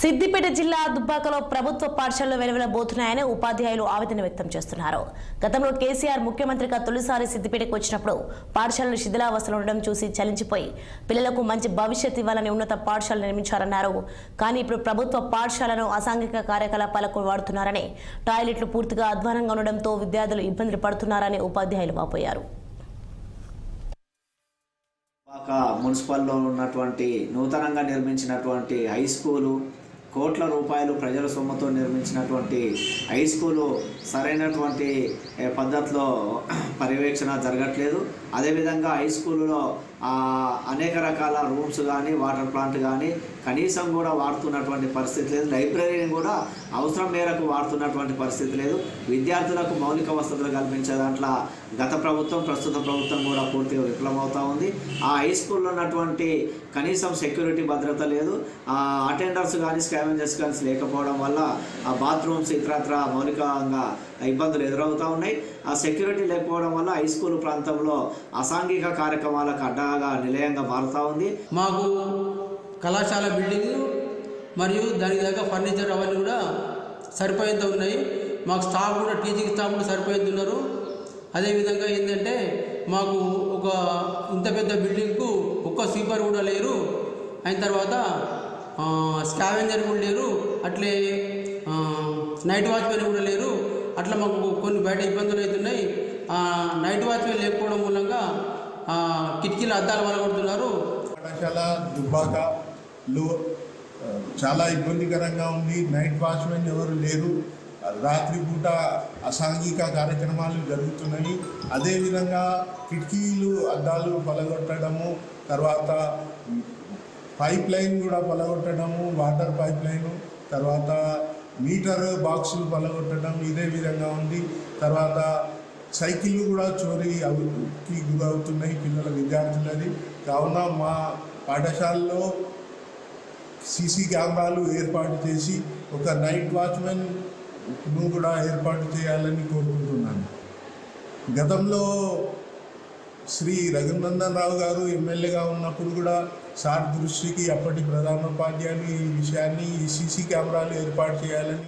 సిద్దిపేట జిల్లా దుబ్బాకలో ప్రభుత్వ పాఠశాలలు వెలువెలబోతున్నాయని ఉపాధ్యాయులు ఆవేదన వ్యక్తం చేస్తున్నారు. గతంలో కేసీఆర్ ముఖ్యమంత్రిగా తొలిసారి సిద్దిపేటకు వచ్చినప్పుడు పాఠశాలలు శిథిలావస్థలు ఉండడం చూసి చలించిపోయి పిల్లలకు మంచి భవిష్యత్ ఇవ్వాలని ఉన్నత పాఠశాలలు నిర్మించారన్నారు. కానీ ఇప్పుడు ప్రభుత్వ పాఠశాలను అసాంఘిక కార్యకలాపాలకు వాడుతున్నారని టాయిలెట్లు పూర్తిగా అధ్వానంగా ఉండడంతో విద్యార్థులు ఇబ్బందులు పడుతున్నారని ఉపాధ్యాయులు వాపోయారు. మున్సిపల్లో ఉన్నటువంటి నూతనంగా నిర్మించినటువంటి హై స్కూలు కోట్ల రూపాయలు ప్రజల సొమ్ముతో నిర్మించినటువంటి హై స్కూలు సరైనటువంటి పద్ధతిలో పర్యవేక్షణ జరగట్లేదు. అదేవిధంగా హై స్కూలులో అనేక రకాల రూమ్స్ కానీ వాటర్ ప్లాంట్ కానీ కనీసం కూడా వాడుతున్నటువంటి పరిస్థితి లేదు. లైబ్రరీని కూడా అవసరం మేరకు వాడుతున్నటువంటి పరిస్థితి లేదు. విద్యార్థులకు మౌలిక వసతులు కల్పించే దాంట్లో గత ప్రభుత్వం ప్రస్తుత ప్రభుత్వం కూడా పూర్తిగా విఫలమవుతూ ఉంది. ఆ హై స్కూల్లో ఉన్నటువంటి కనీసం సెక్యూరిటీ భద్రత లేదు. అటెండర్స్ కానీ స్కావెంజర్స్ కానీ లేకపోవడం వల్ల ఆ బాత్రూమ్స్ ఇతరత్ర మౌలికంగా ఇబ్బందులు ఎదురవుతూ ఉన్నాయి. ఆ సెక్యూరిటీ లేకపోవడం వల్ల హై స్కూల్ ప్రాంతంలో అసాంఘిక కార్యక్రమాలకు అడ్డాగా నిలయంగా మారుతూ ఉంది. మాకు కళాశాల బిల్డింగ్ మరియు దానికి దగ్గర ఫర్నిచర్ అవన్నీ కూడా సరిపోయేంత ఉన్నాయి. మాకు స్టాఫ్ కూడా టీచింగ్ స్టాఫ్ కూడా సరిపోయేంత ఉన్నారు. అదేవిధంగా ఏంటంటే మాకు ఒక ఇంత పెద్ద బిల్డింగ్కు ఒక్క స్వీపర్ కూడా లేరు. అయిన తర్వాత స్కావెంజర్ కూడా లేరు అట్లే నైట్ వాచ్మెన్ కూడా లేరు. అట్లా మాకు కొన్ని బయట ఇబ్బందులు అవుతున్నాయి. నైట్ వాచ్మెన్ లేకపోవడం మూలంగా కిటికీలు కిటికీల అద్దాలు వలగొడుతున్నారు. పాఠశాల దుబ్బాకలో చాలా ఇబ్బందికరంగా ఉంది. నైట్ వాచ్మెన్ ఎవరు లేరు. రాత్రిపూట అసాంఘిక కార్యక్రమాలు జరుగుతున్నాయి. అదేవిధంగా కిటికీలు అద్దాలు పలగొట్టడము తర్వాత పైప్ లైన్ కూడా పలగొట్టడము వాటర్ పైప్ లైన్ తర్వాత మీటర్ బాక్సులు పలగొట్టడం ఇదే విధంగా ఉంది. తర్వాత సైకిళ్ళు కూడా చోరీ అవుకి గురవుతున్నాయి పిల్లల విద్యార్థులది. కావున మా పాఠశాలలో సీసీ కెమెరాలు ఏర్పాటు చేసి ఒక నైట్ వాచ్మెన్ను కూడా ఏర్పాటు చేయాలని కోరుకుంటున్నాను. గతంలో శ్రీ రఘునందన్ రావు గారు ఎమ్మెల్యేగా ఉన్నప్పుడు కూడా సార్ దృష్టికి అప్పటి ప్రధానోపాధ్యాయులు ఈ విషయాన్ని ఈ సీసీ కెమెరాలు ఏర్పాటు చేయాలని